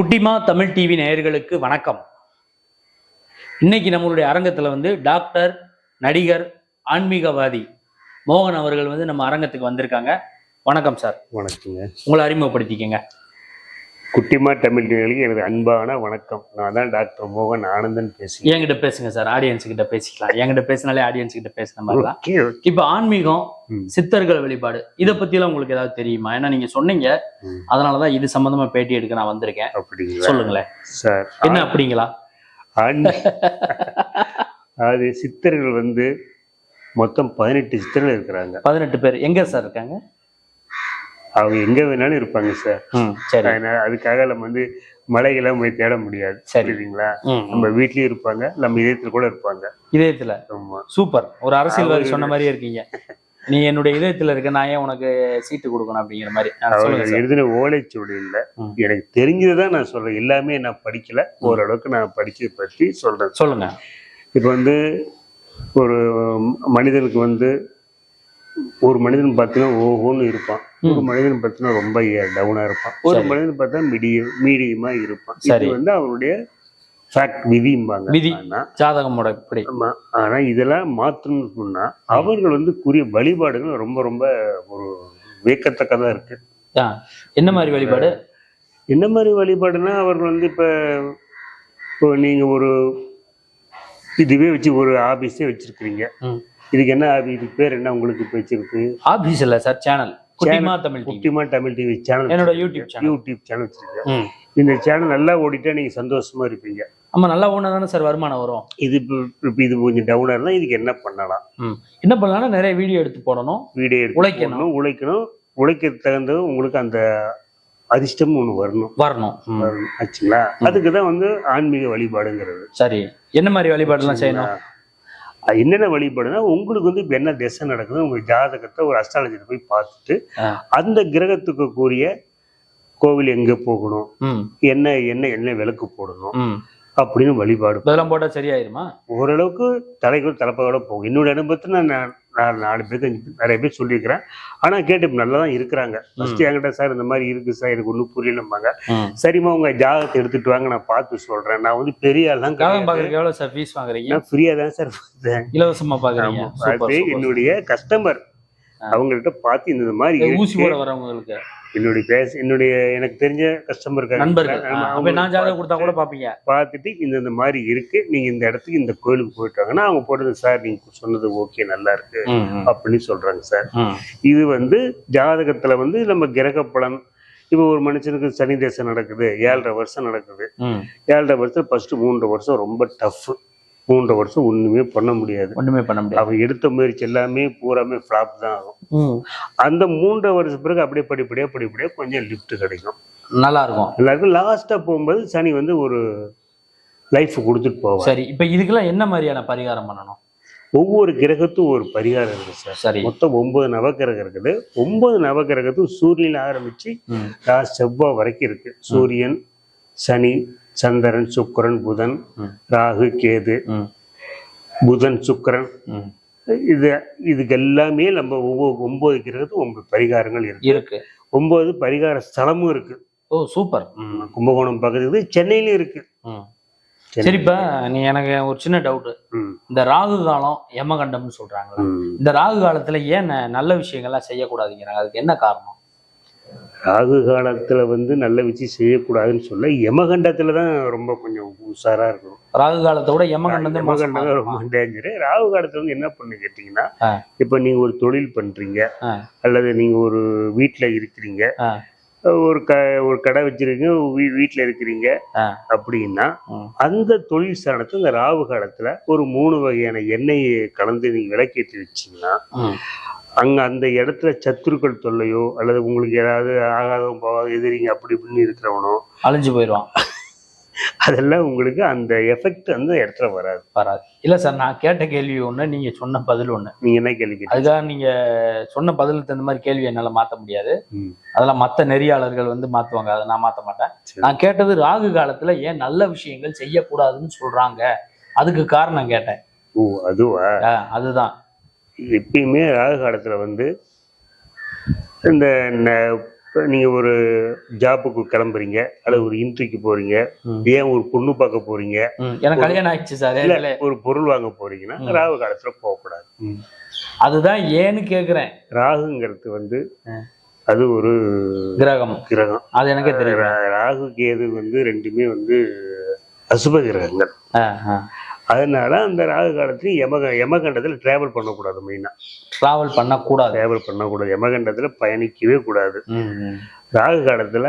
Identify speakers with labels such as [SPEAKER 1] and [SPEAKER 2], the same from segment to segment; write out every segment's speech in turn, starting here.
[SPEAKER 1] குட்டிமா தமிழ் டிவி நேயர்களுக்கு வணக்கம். இன்னைக்கு நம்மளுடைய அரங்கத்துல வந்து டாக்டர் நடிகர் ஆன்மீகவாதி மோகன் அவர்கள் வந்து நம்ம அரங்கத்துக்கு வந்திருக்காங்க. வணக்கம் சார்.
[SPEAKER 2] வணக்கங்க.
[SPEAKER 1] உங்களை அறிமுகப்படுத்திக்கங்க.
[SPEAKER 2] குட்டிமா தமிழ் நேயர்களுக்கு எனது அன்பான வணக்கம். நான் தான் டாக்டர் மோகன் ஆனந்தன் பேசுகிறேன்.
[SPEAKER 1] என்கிட்ட பேசுங்க சார். ஆடியன்ஸ் கிட்ட பேசிக்கலாம். என்கிட்ட பேசினாலே ஆடியன்ஸ் கிட்ட பேசுன மாதிரி தான்.
[SPEAKER 2] Okay okay.
[SPEAKER 1] இப்ப ஆன்மீகம். சித்தர்கள் வழிபாடு இதை பத்தியெல்லாம் உங்களுக்கு ஏதாவது தெரியுமா? ஏன்னா நீங்க சொன்னீங்க. அதனாலதான் இது சம்பந்தமா பேட்டி எடுக்க நான் வந்திருக்கேன்.
[SPEAKER 2] அப்படிங்களா?
[SPEAKER 1] சொல்லுங்களேன்.
[SPEAKER 2] சார்
[SPEAKER 1] என்ன அப்படிங்களா?
[SPEAKER 2] அது சித்தர்கள் வந்து மொத்தம் பதினெட்டு சித்தர்கள் இருக்கிறாங்க.
[SPEAKER 1] பதினெட்டு பேர். எங்க சார் இருக்காங்க?
[SPEAKER 2] அவங்க எங்க வேணாலும் இருப்பாங்க சார். அதனால அதுக்காக நம்ம வந்து மலைகளை போய் தேட முடியாது
[SPEAKER 1] சரி.
[SPEAKER 2] புரியுதுங்களா?
[SPEAKER 1] ம், ம்.
[SPEAKER 2] நம்ம வீட்லயும் இருப்பாங்க நம்ம இதயத்துல கூட இருப்பாங்க.
[SPEAKER 1] இதயத்துல? சூப்பர். ஒரு அரசியல்வாதி சொன்ன மாதிரியே இருக்கீங்க. நீ என்னுடைய இதயத்துல இருக்க நான் ஏன் உனக்கு சீட்டு கொடுக்கணும் அப்படிங்கிற மாதிரி?
[SPEAKER 2] எழுதின ஓலைச்சுவடி இல்ல. எனக்கு தெரிஞ்சதுதான் நான் சொல்றேன். எல்லாமே நான் படிக்கல. ஓரளவுக்கு நான் படிச்சதை பத்தி சொல்றேன்.
[SPEAKER 1] சொல்லுங்க.
[SPEAKER 2] இப்போ வந்து ஒரு மனிதனுக்கு வந்து ஒரு மனிதன் பார்த்தீங்கன்னா ஓஹோன்னு இருப்பான். ஒரு மனிதன் பார்த்தீங்கன்னா ரொம்ப டவுனா இருப்பான். ஒரு. மனிதன் பார்த்தா மீடியம் மீடியமா இருப்பான்.
[SPEAKER 1] சரி.
[SPEAKER 2] இது வந்து அவனுடைய ஃபேக்ட் விதிம்பாங்க.
[SPEAKER 1] விதி. ஜாதகமோட இப்படி
[SPEAKER 2] ஆமா. ஆனா இதெல்லாம் மாற்றணும்னு சொன்னா அவர்கள் வந்து கூறிய வழிபாடுகள் ரொம்ப ரொம்ப ஒரு வியக்கத்தக்கதா இருக்கு.
[SPEAKER 1] என்ன மாதிரி வழிபாடு?
[SPEAKER 2] என்ன மாதிரி வழிபாடுனா அவர்கள் வந்து இப்ப இப்போ நீங்க ஒரு இதுவே வச்சு ஒரு ஆபீஸே வச்சிருக்கிறீங்க. இதுக்கு என்ன ஆபீஸ் பேர் என்ன உங்களுக்கு வச்சிருக்கு?
[SPEAKER 1] ஆபீஸ் இல்ல sir channel Kuttima Tamil
[SPEAKER 2] Kuttima Tamil TV channel
[SPEAKER 1] என்னோட யூடியூப் சேனல்
[SPEAKER 2] யூடியூப் சேனல் வச்சிருக்கீங்க.
[SPEAKER 1] ம்.
[SPEAKER 2] இந்த சேனல் நல்லா ஓடிட்டா நீங்க சந்தோஷமா இருப்பீங்க.
[SPEAKER 1] ஆமா நல்லா ஓனா தானே சார் வருமானம் வரும்.
[SPEAKER 2] இது இது கொஞ்சம் டவுனா இருந்தா இதுக்கு என்ன பண்ணலாம்.
[SPEAKER 1] என்ன பண்ணலாம்னா நிறைய வீடியோ எடுத்து போடணும்.
[SPEAKER 2] வீடியோ எடுத்து
[SPEAKER 1] உழைக்கணும்.
[SPEAKER 2] உழைக்கணும். உழைக்க தகுந்தது உங்களுக்கு அந்த அதிர்ஷ்டம் ஒன்று வரணும்.
[SPEAKER 1] வரணும்.
[SPEAKER 2] ஆச்சுங்களா? அதுக்கு தான் வந்து ஆன்மீக வழிபாடுங்கிறது.
[SPEAKER 1] சரி. என்ன மாதிரி வழிபாடுலாம் செய்யணும்?
[SPEAKER 2] அது என்னென்ன வழிபாடுனா உங்களுக்கு வந்து இப்போ என்ன திசை நடக்குது உங்க ஜாதகத்தை ஒரு அஸ்ட்ராலஜியில் போய் பார்த்துட்டு. அந்த கிரகத்துக்கு கூடிய கோவில் எங்க போகணும்? என்ன என்ன என்ன விளக்கு போடணும்? அப்படின்னு வழிபாடு
[SPEAKER 1] இதெல்லாம் போட்டா சரியாயிருமா?
[SPEAKER 2] ஓரளவுக்கு தலைகள் தலைப்பகோட போகும். என்னோட அனுபவத்தில் நான் நான் நாலு பேருக்கு அஞ்சு பேர் நிறைய பேர் சொல்லியிருக்கிறேன். ஆனா கேட்டு இப்ப நல்லா தான் இருக்கிறாங்க ஃபர்ஸ்ட் என்கிட்ட சார் இந்த மாதிரி இருக்கு சார் எனக்கு ஒன்றும் புரியலம்பாங்க. சரிம்மா உங்க ஜாதகத்தை எடுத்துட்டு வாங்க நான் பார்த்து சொல்றேன். நான் வந்து பெரிய ஆள்லாம்
[SPEAKER 1] ஜாதகம்
[SPEAKER 2] கிடையாது
[SPEAKER 1] பாக்குறதுக்கு எவ்வளவு சார் ஃபீஸ் வாங்குறீங்க?
[SPEAKER 2] நான் ஃப்ரீயா தான் சார் பார்த்தேன்
[SPEAKER 1] இலவசமா பாக்குறீங்க
[SPEAKER 2] ஆமா.
[SPEAKER 1] சூப்பர்,
[SPEAKER 2] அது. என்னுடைய கஸ்டமர் அவங்கள்ட்ட பார்த்து இந்த மாதிரி
[SPEAKER 1] ஊசி. போட வரவங்களுக்கு.
[SPEAKER 2] என்னுடைய பேச என்னுடைய எனக்கு தெரிஞ்ச கஸ்டமர்
[SPEAKER 1] நண்பர்கள். நான் ஜாதகம் கொடுத்தா கூட பாப்பீங்க
[SPEAKER 2] பார்த்துட்டு இந்த இந்த மாதிரி இருக்கு. நீங்க இந்த இடத்துக்கு இந்த கோயிலுக்கு போயிட்டு வாங்கன்னா அவங்க போடுறது சார் நீங்க சொன்னது ஓகே நல்லா இருக்கு. அப்படின்னு சொல்றாங்க சார். இது வந்து ஜாதகத்துல வந்து நம்ம கிரக பலன் இப்போ ஒரு மனுஷனுக்கு சனி தேசம் நடக்குது ஏழரை வருஷம் நடக்குது. ஏழரை வருஷம் ஃபர்ஸ்ட் மூன்றரை வருஷம் ரொம்ப டஃப் மூன்றரை வருஷம் ஒண்ணுமே பண்ண முடியாது.
[SPEAKER 1] ஒண்ணுமே பண்ண முடியாது.
[SPEAKER 2] அவன் எடுத்த முயற்சி எல்லாமே பூராமே ஃப்ளாப் தான் ஆகும். அந்த மூன்றரை வருஷம் பிறகு அப்படியே படிப்படியா படிப்படியா கொஞ்சம் லிஃப்ட் கிடைக்கும்.
[SPEAKER 1] நல்லா இருக்கும்.
[SPEAKER 2] எல்லாருக்கும் லாஸ்டா போகும்போது சனி வந்து ஒரு லைஃப் கொடுத்துட்டு போவான்
[SPEAKER 1] சரி இப்ப இதுக்கெல்லாம் என்ன மாதிரியான பரிகாரம் பண்ணணும்?
[SPEAKER 2] ஒவ்வொரு கிரகத்தும் ஒரு பரிகாரம் இருக்கு சார்.
[SPEAKER 1] சரி.
[SPEAKER 2] மொத்தம் ஒன்பது நவக்கிரகம் இருக்குது. ஒன்பது நவக்கிரகத்தும் சூரியனில் ஆரம்பிச்சு செவ்வாய் வரைக்கும் இருக்கு. சூரியன் சனி சந்திரன் சுக்கிரன் புதன். ராகு கேது. புதன் சுக்கிரன். இது இதுக்கு எல்லாமே நம்ம ஒவ்வொரு ஒன்பது கிரகத்தும் ஒன்பது பரிகாரங்கள் இருக்கு
[SPEAKER 1] இருக்கு
[SPEAKER 2] ஒன்பது பரிகார ஸ்தலமும் இருக்கு
[SPEAKER 1] ஓ சூப்பர்
[SPEAKER 2] கும்பகோணம் பக்கத்துக்கு சென்னையிலும் இருக்கு.
[SPEAKER 1] சரி இப்ப நீ எனக்கு ஒரு சின்ன டவுட்
[SPEAKER 2] ம்,
[SPEAKER 1] இந்த ராகு காலம் யமகண்டம்னு சொல்றாங்க
[SPEAKER 2] ம்.
[SPEAKER 1] இந்த ராகு காலத்துல ஏன் நல்ல விஷயங்கள்லாம் செய்யக்கூடாதுங்கிறாங்க அதுக்கு என்ன காரணம்
[SPEAKER 2] ராகு காலத்துல வந்து நல்ல விஷயம் செய்யக்கூடாதுன்னு சொல்ல யமகண்டத்துல தான் ரொம்ப கொஞ்சம் உஷாரா இருக்கணும்
[SPEAKER 1] ராகு காலத்தை விட யமகண்டம்
[SPEAKER 2] யமகண்டம்
[SPEAKER 1] இருக்குமா?
[SPEAKER 2] ரொம்ப டேஞ்சரு ராகு காலத்துல வந்து என்ன பண்ணு கேட்டீங்கன்னா. இப்ப நீங்க ஒரு தொழில் பண்றீங்க
[SPEAKER 1] ஆ.
[SPEAKER 2] அல்லது நீங்க ஒரு வீட்ல இருக்கிறீங்க. ஒரு க ஒரு கடை வச்சிருக்கீங்க வீ- வீட்ல இருக்கிறீங்க. அப்படின்னா. அந்த தொழில் ஸ்தானத்துல இந்த ராகு காலத்துல ஒரு மூணு வகையான எண்ணெயை கலந்து நீங்க விளக்கேற்றி வச்சீங்கன்னா. அங்க அந்த இடத்துல சத்துருக்கள் தொல்லையோ அல்லது உங்களுக்கு ஏதாவது ஆகாதவன் போகாத எதிரிங்க அப்படி இப்படின்னு இருக்கிறவனோ
[SPEAKER 1] அழிஞ்சு போயிடுவான்.
[SPEAKER 2] அதெல்லாம் உங்களுக்கு அந்த எஃபெக்ட் அந்த இடத்துல வராது.
[SPEAKER 1] வராது. இல்ல சார் நான் கேட்ட கேள்வி ஒண்ணு நீங்க சொன்ன பதில் ஒண்ணு.
[SPEAKER 2] நீங்க என்ன கேள்வி?
[SPEAKER 1] அதுக்காக நீங்க சொன்ன பதிலுக்கு தகுந்த மாதிரி கேள்வி என்னால மாத்த முடியாது. அதெல்லாம் மத்த நெறியாளர்கள் வந்து மாத்துவாங்க அதை நான் மாத்த மாட்டேன். நான் கேட்டது ராகு காலத்துல ஏன் நல்ல விஷயங்கள் செய்யக்கூடாதுன்னு சொல்றாங்க? அதுக்கு காரணம் கேட்டேன்.
[SPEAKER 2] ஓ அதுவா?
[SPEAKER 1] அதுதான்.
[SPEAKER 2] எப்பயுமே ராகு காலத்துல வந்து இந்த ந- இப்ப நீங்க ஒரு ஜாப்புக்கு கிளம்புறீங்க அல்லது ஒரு இன்ட்ரிக்கு போறீங்க. ஏன் ஒரு பொண்ணு பார்க்க போறீங்க
[SPEAKER 1] எனக்கு கல்யாணம் ஆயிடுச்சு சார்
[SPEAKER 2] இல்ல
[SPEAKER 1] இதுல.
[SPEAKER 2] ஒரு பொருள் வாங்க போறீங்கன்னா. ராகு காலத்துல போகக்கூடாது
[SPEAKER 1] அதுதான் ஏன்னு கேக்குறேன்
[SPEAKER 2] ராகுங்கிறது வந்து. அது ஒரு
[SPEAKER 1] கிரகம்
[SPEAKER 2] கிரகம்
[SPEAKER 1] அது எனக்கே தெரியும்
[SPEAKER 2] ராகு கேது வந்து ரெண்டுமே வந்து அசுப கிரகங்கள். அதனால அந்த ராகு காலத்துல யமக யமகண்டத்துல டிராவல் பண்ணக்கூடாது மெயினா
[SPEAKER 1] டிராவல் பண்ணக்கூடாது.
[SPEAKER 2] டிராவல் பண்ணக்கூடாது. யமகண்டத்துல பயணிக்கவே கூடாது. ராகு காலத்துல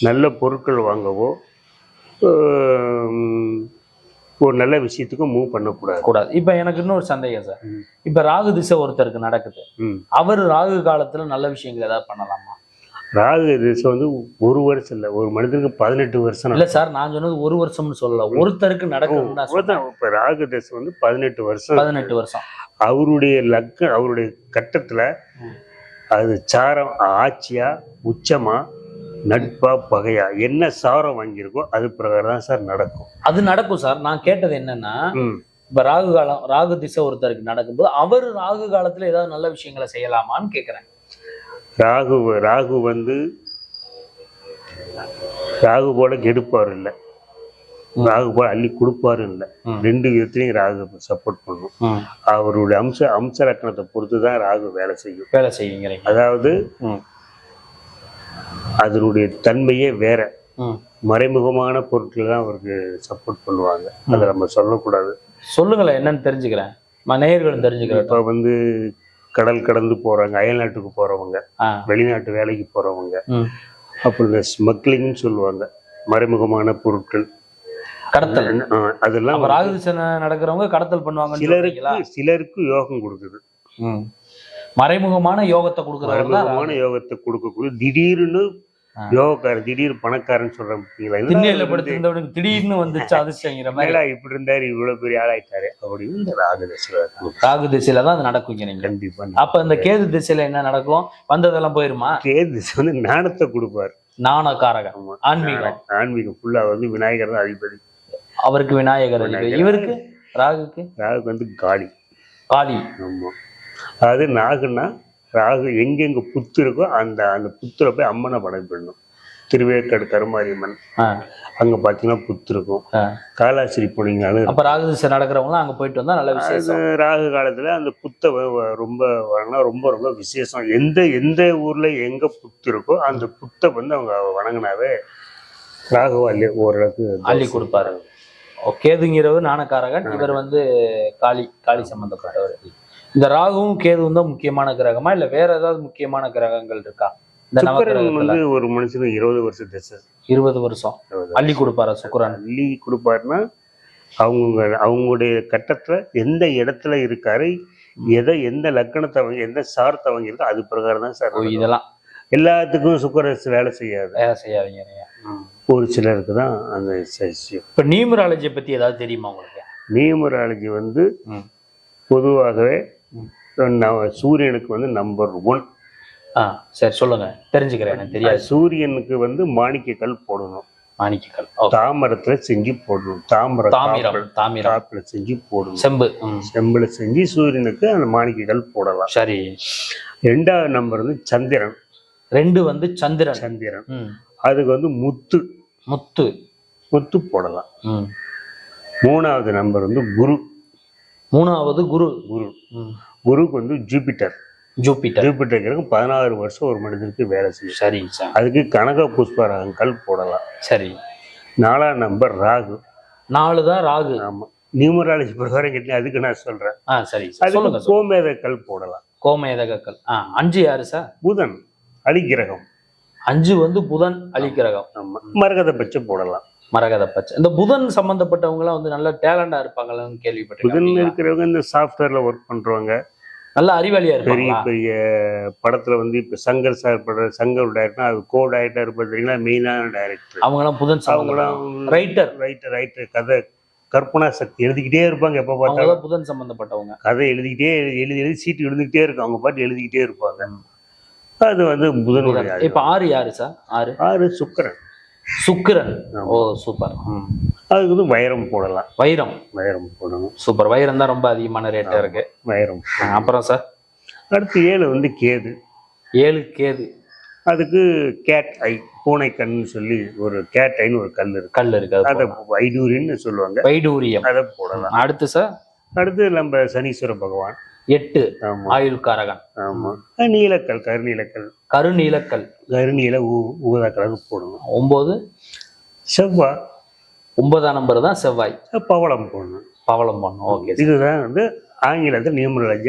[SPEAKER 2] நல்ல பொருட்கள் வாங்கவோ ஒரு நல்ல விஷயத்துக்கு மூவ் பண்ணக்கூடாது.
[SPEAKER 1] கூடாது. இப்ப எனக்கு இன்னொரு சந்தேகம் சார். இப்ப ராகு திசை ஒருத்தருக்கு நடக்குது. அவர் ராகு காலத்துல நல்ல விஷயங்கள் ஏதாவது பண்ணலாமா?
[SPEAKER 2] ராகு திசை வந்து ஒரு வருஷம் இல்லை ஒரு மனிதனுக்கு பதினெட்டு வருஷம்
[SPEAKER 1] இல்ல சார் நான் சொன்னது ஒரு வருஷம்னு சொல்லல. ஒருத்தருக்கு.
[SPEAKER 2] நடக்கும் இப்ப ராகு திசை வந்து பதினெட்டு வருஷம்.
[SPEAKER 1] பதினெட்டு வருஷம்.
[SPEAKER 2] அவருடைய லக்க அவருடைய கட்டத்துல. அது சாரம் ஆட்சியா உச்சமா நட்பா பகையா என்ன சாரம் வாங்கியிருக்கோ அது பிரகாரம் தான் சார் நடக்கும்.
[SPEAKER 1] அது நடக்கும் சார். நான் கேட்டது என்னன்னா. இப்ப ராகு காலம் ராகு திசை ஒருத்தருக்கு நடக்கும்போது அவர் ராகு காலத்துல ஏதாவது நல்ல விஷயங்களை செய்யலாமான்னு கேக்குறேன்.
[SPEAKER 2] ராகு ராகு வந்து ராகு போல கெடுப்பார் இல்ல. ராகு போல அள்ளி கொடுப்பாரு இல்ல. ரெண்டு விதத்துலையும் ராகு சப்போர்ட் பண்ணும். அவருடைய அம்ச அம்ச லக்கணத்தை பொறுத்து தான் ராகு வேலை செய்யும்.
[SPEAKER 1] வேலை செய்யுங்கிறீங்க
[SPEAKER 2] அதாவது. அதனுடைய தன்மையே வேற. மறைமுகமான பொருட்கள் தான் அவருக்கு சப்போர்ட் பண்ணுவாங்க. அதை நம்ம சொல்லக்கூடாது.
[SPEAKER 1] சொல்லுங்களேன் என்னன்னு தெரிஞ்சுக்கிறேன். நேயர்களும் தெரிஞ்சுக்கிறேன்
[SPEAKER 2] இப்போ வந்து கடல் கடந்து போறாங்க அயல்நாட்டுக்கு போறவங்க. வெளிநாட்டு வேலைக்கு போறவங்க. அப்புறம் இந்த ஸ்மக்லிங்னு சொல்லுவாங்க மறைமுகமான பொருட்கள்
[SPEAKER 1] கடத்தல்
[SPEAKER 2] அதெல்லாம்
[SPEAKER 1] அப்ப ராகு திசை ந- நடக்கிறவங்க கடத்தல் பண்ணுவாங்கன்னு
[SPEAKER 2] சிலருக்கு? சிலருக்கு யோகம் கொடுக்குது.
[SPEAKER 1] மறைமுகமான யோகத்தை கொடுக்குறவங்க தான்
[SPEAKER 2] மறைமுகமான யோகத்தை கொடுக்கக்கூடிய திடீர்னு. யோகக்காரன் திடீர் பணக்காரன் சொல்றேன்
[SPEAKER 1] திண்ணையில படுத்திருந்தவனுக்கு திடீர்னு வந்துச்சு அதிர்ஷ்டங்கிற மாதிரி.
[SPEAKER 2] இப்படி இருந்தாரு? இவ்வளவு பெரிய ஆளாயிட்டாரு. அப்படின்னு இந்த ராகதேஸ்வரர்
[SPEAKER 1] ராகு திசையில தான் அது நடக்குங்கிறீங்க
[SPEAKER 2] கண்டிப்பா
[SPEAKER 1] அப்ப இந்த கேது திசையில என்ன நடக்கும்? வந்ததெல்லாம் போயிருமா?
[SPEAKER 2] கேது வந்து ஞானத்தை கொடுப்பார்.
[SPEAKER 1] நாணக்காரகன்
[SPEAKER 2] ஆமா.
[SPEAKER 1] ஆன்மீகம்.
[SPEAKER 2] ஆன்மீகம். ஃபுல்லா வந்து விநாயகர் தான் அதிபதி.
[SPEAKER 1] அவருக்கு விநாயகர் அதிபதி. இவருக்கு? ராகுக்கு?
[SPEAKER 2] ராகு வந்து காளி.
[SPEAKER 1] காளி.
[SPEAKER 2] ஆமா. அதாவது நாகுன்னா ராகு எங்கெங்க புத்து இருக்கோ அந்த அந்த புத்துல போய் அம்மனை படம் பண்ணணும் திருவேற்காடு கருமாரியம்மன். அங்க பாத்தீங்கன்னா புத்து இருக்கும். காலாசிரி போனீங்கனாலும்
[SPEAKER 1] அப்ப ராகு திசை நடக்கிறவங்க அங்க போயிட்டு வந்தா நல்ல விசேஷம்.
[SPEAKER 2] ராகு காலத்துல அந்த புத்தை ரொம்ப ரொம்ப ரொம்ப விசேஷம். எந்த எந்த ஊர்ல எங்க புத்து இருக்கோ அந்த புத்தை வந்து அவங்க வணங்கினாவே ராகுவா அள்ளி ஓரளவுக்கு
[SPEAKER 1] அள்ளி கொடுப்பாரு. கேதுங்கிறவர் நாணக்காரகன் இவர் வந்து காளி காளி சம்பந்தப்பட்டவர். இந்த ராகுவும் கேதுவும் தான் முக்கியமான கிரகமா? இல்ல வேற ஏதாவது முக்கியமான கிரகங்கள் இருக்கா? இந்த நவக்கிரகத்துல?
[SPEAKER 2] வந்து ஒரு மனுஷனுக்கு இருபது வருஷம் தசை.
[SPEAKER 1] இருபது வருஷம். அள்ளி கொடுப்பாரா சுக்கிரன்?
[SPEAKER 2] அள்ளி கொடுப்பாருன்னா அவங்க அவங்களுடைய கட்டத்துல எந்த இடத்துல இருக்காரு எதை எந்த லக்கணத்தை அவங்க எந்த சாரத்தை வாங்கியிருக்கோ அது பிரகாரம் தான் சார்.
[SPEAKER 1] இதெல்லாம்.
[SPEAKER 2] எல்லாத்துக்கும் சுக்கரஸ் வேலை செய்யாது.
[SPEAKER 1] வேலை செய்யாதீங்க.
[SPEAKER 2] ஒரு சிலருக்கு தான் அந்த
[SPEAKER 1] இப்ப நியூமராலஜியை பத்தி ஏதாவது தெரியுமா உங்களுக்கு?
[SPEAKER 2] நியூமராலஜி வந்து. பொதுவாகவே சூரியனுக்கு வந்து நம்பர் ஒன்
[SPEAKER 1] ஆ சரி சொல்லுங்க. தெரிஞ்சுக்கிறேன் எனக்கு தெரியாது.
[SPEAKER 2] சூரியனுக்கு வந்து மாணிக்க கல் போடணும்.
[SPEAKER 1] மாணிக்கக்கல்
[SPEAKER 2] தாமரத்துல செஞ்சு போடணும். தாமர
[SPEAKER 1] தாமிரம் தாமிரம்.
[SPEAKER 2] காப்புல செஞ்சு போடணும்.
[SPEAKER 1] செம்பு
[SPEAKER 2] செம்புல செஞ்சு சூரியனுக்கு அந்த மாணிக்க கல் போடலாம்.
[SPEAKER 1] சரி.
[SPEAKER 2] ரெண்டாவது நம்பர் வந்து சந்திரன்.
[SPEAKER 1] ரெண்டு வந்து சந்திரன்.
[SPEAKER 2] சந்திரன். அதுக்கு வந்து முத்து.
[SPEAKER 1] முத்து.
[SPEAKER 2] முத்து போடலாம். மூணாவது நம்பர் வந்து குரு.
[SPEAKER 1] மூணாவது குரு.
[SPEAKER 2] குரு.
[SPEAKER 1] ம்,
[SPEAKER 2] குருக்கு வந்து ஜூபிட்டர்.
[SPEAKER 1] ஜூபிட்டர்.
[SPEAKER 2] ஜூபிட்டருக்கு பதினாறு வருஷம் ஒரு மனிதனுக்கு வேலை செய்யும்.
[SPEAKER 1] சரி சார்.
[SPEAKER 2] அதுக்கு கனக புஷ்பராகங்கள் போடலாம்.
[SPEAKER 1] சரி.
[SPEAKER 2] நாலாம் நம்பர் ராகு.
[SPEAKER 1] நாலு தான் ராகு.
[SPEAKER 2] ஆமா. நியூமராலஜி பிரகாரம் கேட்டீங்க அதுக்கு நான் சொல்றேன்.
[SPEAKER 1] ஆ சரி.
[SPEAKER 2] அதுக்கு கோமேத கல் போடலாம்.
[SPEAKER 1] கோமேதகக்கல் ஆ அஞ்சு யாரு சார்?
[SPEAKER 2] புதன் அலிக்கிரகம்.
[SPEAKER 1] அஞ்சு வந்து புதன் அலிக்கிரகம்.
[SPEAKER 2] ஆமா. மரகத பச்சை போடலாம்.
[SPEAKER 1] மரகத பச்சை இந்த புதன் சம்பந்தப்பட்டவங்க எல்லாம் வந்து நல்ல டேலண்டா இருப்பாங்கன்னு
[SPEAKER 2] புதன்
[SPEAKER 1] கேள்விப்பட்டிருக்கேன்
[SPEAKER 2] இருக்கிறவங்க இந்த சாஃப்ட்வேர்ல ஒர்க் பண்றவங்க
[SPEAKER 1] நல்ல அறிவாளியா
[SPEAKER 2] பெரிய பெரிய படத்துல வந்து இப்ப சங்கர் சார் படுற சங்கர் டைரக்டர் அது கோ டைரக்டர் தெரியுங்களா? மெயினான டைரக்டர்
[SPEAKER 1] அவங்க எல்லாம் புதன் சம்பந்தம்
[SPEAKER 2] அவங்களாம்
[SPEAKER 1] ரைட்டர்
[SPEAKER 2] ரைட்டர் ரைட்டர் கதை கற்பனா சக்தி. எழுதிக்கிட்டே இருப்பாங்க எப்ப பார்த்தாலும்.
[SPEAKER 1] தான் புதன் சம்பந்தப்பட்டவங்க.
[SPEAKER 2] கதை எழுதிக்கிட்டே எழுதி எழுதி சீட்டு எழுதிக்கிட்டே இருக்கும் அவங்க பாட்டு எழுதிக்கிட்டே இருப்பாங்க. அது வந்து புதனுடைய
[SPEAKER 1] புதன். இப்ப ஆறு யாரு சார் ஆறு.
[SPEAKER 2] ஆறு சுக்கிரன்.
[SPEAKER 1] சுக்கிரன். ஓ சூப்பர்.
[SPEAKER 2] அதுக்கு வந்து வைரம் போடலாம்.
[SPEAKER 1] வைரம்.
[SPEAKER 2] வைரம் போடணும்.
[SPEAKER 1] சூப்பர் வைரம் தான் ரொம்ப அதிகமான ரேட்டா இருக்கு.
[SPEAKER 2] வைரம்.
[SPEAKER 1] அப்புறம் சார்
[SPEAKER 2] அடுத்து ஏழு வந்து கேது.
[SPEAKER 1] ஏழு கேது.
[SPEAKER 2] அதுக்கு கேட் ஐ பூனை கண்ணுன்னு சொல்லி ஒரு கேட் ஐன்னு ஒரு கல் இருக்கு.
[SPEAKER 1] கல் இருக்கு அது
[SPEAKER 2] அதை வைடூரின்னு சொல்லுவாங்க.
[SPEAKER 1] வைடூரியம்.
[SPEAKER 2] அதை போடலாம்.
[SPEAKER 1] அடுத்து சார்
[SPEAKER 2] அடுத்து நம்ம சனீஸ்வர பகவான்.
[SPEAKER 1] எட்டு ஆயுள் காரகன்
[SPEAKER 2] ஆமா. நீலக்கல் கருநீலக்கல்.
[SPEAKER 1] கருநீலக்கல்.
[SPEAKER 2] கருநீல ஊ ஊதா கலருக்கு போடணும்.
[SPEAKER 1] ஒன்பது
[SPEAKER 2] செவ்வாய்.
[SPEAKER 1] ஒன்பதாம் நம்பர் தான் செவ்வாய்.
[SPEAKER 2] பவளம் போடணும்.
[SPEAKER 1] பவளம் பண்ணும் ஓகே
[SPEAKER 2] இதுதான் வந்து ஆங்கிலத்தில் நியமனராஜ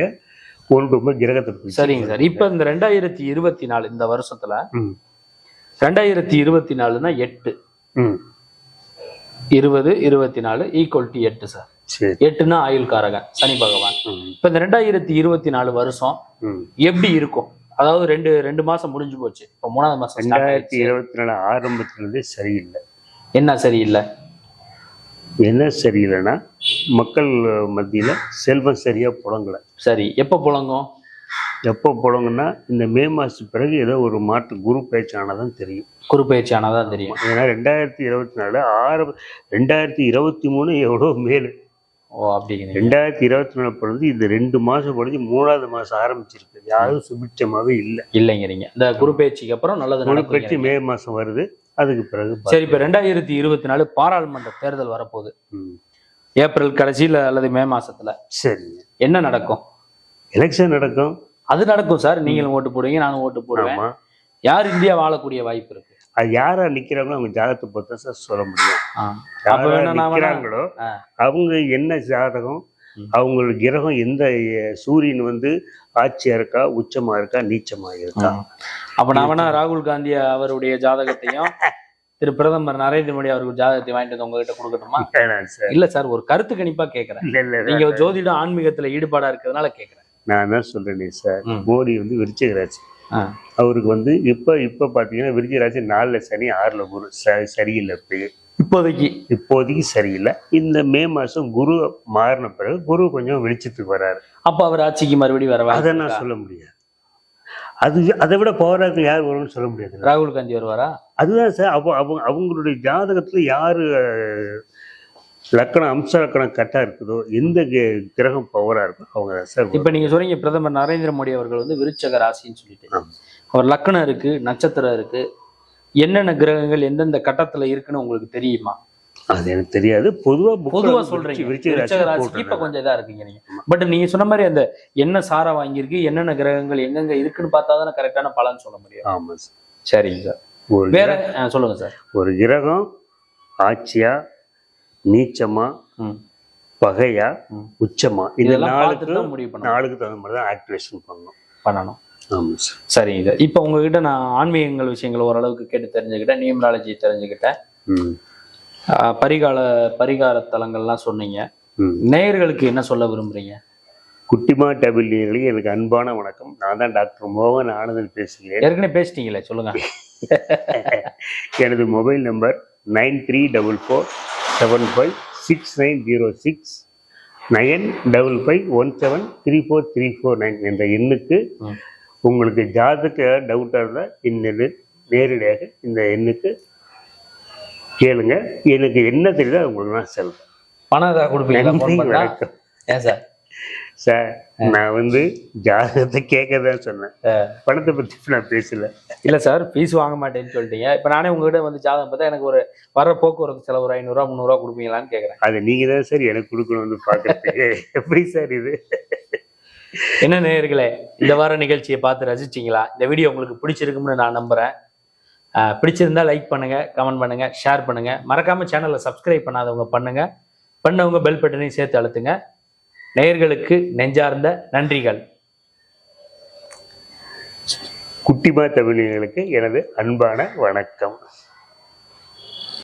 [SPEAKER 2] ஒன்று ரொம்ப கிரகத்தை பிடிச்சு.
[SPEAKER 1] சரிங்க சார். இப்ப இந்த ரெண்டாயிரத்தி இருபத்தி நாலு இந்த வருஷத்துல
[SPEAKER 2] ம்.
[SPEAKER 1] ரெண்டாயிரத்தி இருபத்தி நாலுனா எட்டு.
[SPEAKER 2] ம்.
[SPEAKER 1] இருபது இருபத்தி நாலு ஈக்குவல் டு எட்டு சரி. எட்டுனா ஆயுள் காரகன் சனி பகவான். இப்ப இந்த ரெண்டாயிரத்தி இருபத்தி நாலு வருஷம் எப்படி இருக்கும்? அதாவது ரெண்டு ரெண்டு மாசம் முடிஞ்சு போச்சு. இப்ப மூணாவது மாசம்
[SPEAKER 2] ரெண்டாயிரத்தி. இருபத்தி நாலு ஆரம்பத்துலேருந்தே சரியில்லை.
[SPEAKER 1] என்ன சரியில்லை?
[SPEAKER 2] என்ன சரியில்லைன்னா மக்கள் மத்தியில் செல்வம் சரியாக புழங்கலை.
[SPEAKER 1] சரி எப்ப புழங்கும்?
[SPEAKER 2] எப்போ புழங்குன்னா இந்த மே மாதத்துக்கு பிறகு ஏதோ ஒரு மாற்று குரு பேச்சானதான் தெரியும்.
[SPEAKER 1] குறுப்பெயர்ச்சி ஆனாதான் தெரியும்.
[SPEAKER 2] ஏன்னா ரெண்டாயிரத்தி இருபத்தி நாலு ஆரம்ப ரெண்டாயிரத்தி இருபத்தி மூணு எவ்வளோ மேலு.
[SPEAKER 1] ஓ அப்படிங்கிறீங்க.
[SPEAKER 2] ரெண்டாயிரத்தி இருபத்தி நாலு பிறந்து இந்த ரெண்டு மாதம் படிஞ்சு மூணாவது மாதம் ஆரம்பிச்சிருக்கு. யாரும் சுபிட்சமாகவே இல்லை.
[SPEAKER 1] இல்லைங்கிறீங்க. இந்த குறுப்பெயர்ச்சிக்கு அப்புறம் நல்லது
[SPEAKER 2] குரு
[SPEAKER 1] நடக்கும்
[SPEAKER 2] பேச்சு மே மாதம் வருது. அதுக்கு பிறகு
[SPEAKER 1] சரி இப்ப ரெண்டாயிரத்தி இருபத்தி நாலு பாராளுமன்ற தேர்தல் வரப்போகுது.
[SPEAKER 2] ம்.
[SPEAKER 1] ஏப்ரல் கடைசியில அல்லது மே மாசத்துல
[SPEAKER 2] சரிங்க.
[SPEAKER 1] என்ன நடக்கும்?
[SPEAKER 2] எலெக்ஷன் நடக்கும்.
[SPEAKER 1] அது நடக்கும் சார். நீங்களும் ஓட்டு போடுவீங்க நானும் ஓட்டு போடுவேன். யார் இந்தியா வாழக்கூடிய வாய்ப்பு இருக்கு?
[SPEAKER 2] அது யாரா நிக்கிறாங்களோ அவங்க ஜாதகத்தை பொறுத்த சார் சொல்ல முடியும் நிக்கிறாங்களோ. அவங்க என்ன ஜாதகம்
[SPEAKER 1] ம்.
[SPEAKER 2] அவங்களோட கிரகம் எந்த சூரியன் வந்து ஆட்சியா இருக்கா உச்சமா இருக்கா நீச்சமா இருக்கா.
[SPEAKER 1] அப்ப நான் வேணா ராகுல் காந்தி அவருடைய ஜாதகத்தையும் திரு பிரதமர் நரேந்திர மோடி அவர்கள் ஜாதகத்தை வாங்கிட்டு வந்து உங்ககிட்ட
[SPEAKER 2] சார்
[SPEAKER 1] இல்ல சார் ஒரு கருத்து கணிப்பா
[SPEAKER 2] இல்ல
[SPEAKER 1] நீங்க ஜோதிட ஆன்மீகத்துல ஈடுபாடா இருக்கிறதுனால கேக்குறேன்
[SPEAKER 2] நான் தான் சொல்றேனே சார். மோடி வந்து விருச்சிக ராசி
[SPEAKER 1] ஆ.
[SPEAKER 2] அவருக்கு வந்து இப்ப இப்ப பாத்தீங்கன்னா விருச்சிக ராசி நாலுல சனி ஆறுல குரு ச- சரியில்லை இப்பயே
[SPEAKER 1] இப்போதைக்கு.
[SPEAKER 2] இப்போதைக்கு சரியில்லை. இந்த மே மாசம் குரு மாறின பிறகு குரு கொஞ்சம் வெளிச்சத்துக்கு வராரு.
[SPEAKER 1] அப்ப அவர் ஆட்சிக்கு மறுபடியும் வர
[SPEAKER 2] அதை நான்? சொல்ல முடியாது. அது அதை விட பவராக யார் வரும்னு சொல்ல முடியாது.
[SPEAKER 1] ராகுல் காந்தி வருவாரா?
[SPEAKER 2] அதுதான் சார் அவங்க அவங்க அவங்களுடைய ஜாதகத்துல யாரு லக்கணம் அம்ச லக்கணம் கரெக்டா இருக்குதோ எந்த கிரகம் பவரா இருக்கோ அவங்க சார்
[SPEAKER 1] இப்ப நீங்க சொல்றீங்க பிரதமர் நரேந்திர மோடி அவர்கள் வந்து விருச்சக ராசின்னு சொல்லிட்டு. அவர் லக்னம் இருக்கு நட்சத்திரம் இருக்கு. என்னென்ன கிரகங்கள் எந்தெந்த கட்டத்துல இருக்குன்னு உங்களுக்கு தெரியுமா?
[SPEAKER 2] அது எனக்கு தெரியாது. பொதுவா bookல
[SPEAKER 1] பொதுவா
[SPEAKER 2] வந்து
[SPEAKER 1] சொல்றீங்க. இப்ப. கொஞ்சம் இதா இருக்கீங்க நீங்க. பட் நீங்க சொன்ன மாதிரி அந்த என்ன சாரா வாங்கியிருக்கு என்னென்ன கிரகங்கள் எங்கெங்க இருக்குன்னு பார்த்தா தானே கரெக்டான பலன் சொல்ல முடியும்.
[SPEAKER 2] ஆமா சார்.
[SPEAKER 1] சரிங்க சார். வேற சொல்லுங்க சார்.
[SPEAKER 2] ஒரு கிரகம் ஆட்சியா நீச்சமா. பகையா. உச்சமா?
[SPEAKER 1] பார்த்துட்டு
[SPEAKER 2] நாளுக்கு
[SPEAKER 1] தான் முடிவு
[SPEAKER 2] நாளுக்கு தகுந்த மாதிரி தான் ஆக்டிவேஷன் பண்ணணும்.
[SPEAKER 1] பண்ணணும். சரிங்க சார் இப்போ உங்ககிட்ட நான் ஆன்மீகங்கள் விஷயங்கள் ஓரளவுக்கு கேட்டு தெரிஞ்சுக்கிட்டேன் நியூமராலஜி தெரிஞ்சுக்கிட்டேன். பரிகால பரிகார தலங்கள்லாம் சொன்னீங்க. நேயர்களுக்கு என்ன சொல்ல விரும்புறீங்க?
[SPEAKER 2] குட்டிமா டபிள்யூங்களுக்கு எனக்கு அன்பான வணக்கம். நான் தான் டாக்டர் மோகன் ஆனந்தன் பேசுகிறேன்.
[SPEAKER 1] ஏற்கனவே பேசிட்டீங்களே சொல்லுங்க.
[SPEAKER 2] எனது mobile number nine three double four seven five six nine zero six nine double five one seven three four three four nine என்ற எண்ணுக்கு. உங்களுக்கு ஜாதக டவுட்டாக இருந்தால் இந்த நேரடியாக இந்த எண்ணுக்கு கேளுங்க. எனக்கு என்ன தெரியுதோ உங்களுக்கு நான் சொல்றேன்.
[SPEAKER 1] பணம்?
[SPEAKER 2] வணக்கம்.
[SPEAKER 1] ஏன் சார்?
[SPEAKER 2] சார் நான் வந்து ஜாதகத்தை கேட்க தான் சொன்னேன் பணத்தை பற்றி நான் பேசல.
[SPEAKER 1] இல்ல சார் ஃபீஸ் வாங்க மாட்டேன்னு சொல்லிட்டீங்க. இப்போ நானே உங்ககிட்ட வந்து ஜாதகம் பார்த்தா எனக்கு ஒரு வர போக்குவரத்து செலவு ஒரு ஐநூறுரூவா முந்நூறுரூவா கொடுப்பீங்களான்னு கேட்குறேன்
[SPEAKER 2] அதை நீங்க தான் சார் எனக்கு கொடுக்கணும் வந்து பார்க்கறதுக்கு எப்படி சார் இது?
[SPEAKER 1] என்ன நேயர்களே இந்த வார நிகழ்ச்சியை பார்த்து ரசிச்சிங்களா? இந்த வீடியோ உங்களுக்கு பிடிச்சிருக்கும்னு நான் நம்புறேன். ஆஹ் பிடிச்சிருந்தா லைக் பண்ணுங்க கமெண்ட் பண்ணுங்க ஷேர் பண்ணுங்க. மறக்காம சேனலை சப்ஸ்கிரைப் பண்ணாதவங்க பண்ணுங்க. பண்ணவங்க பெல் பட்டனையும் சேர்த்து அழுத்துங்க. நேயர்களுக்கு நெஞ்சார்ந்த நன்றிகள்.
[SPEAKER 2] குட்டிமா தமிழர்களுக்கு எனது அன்பான வணக்கம்.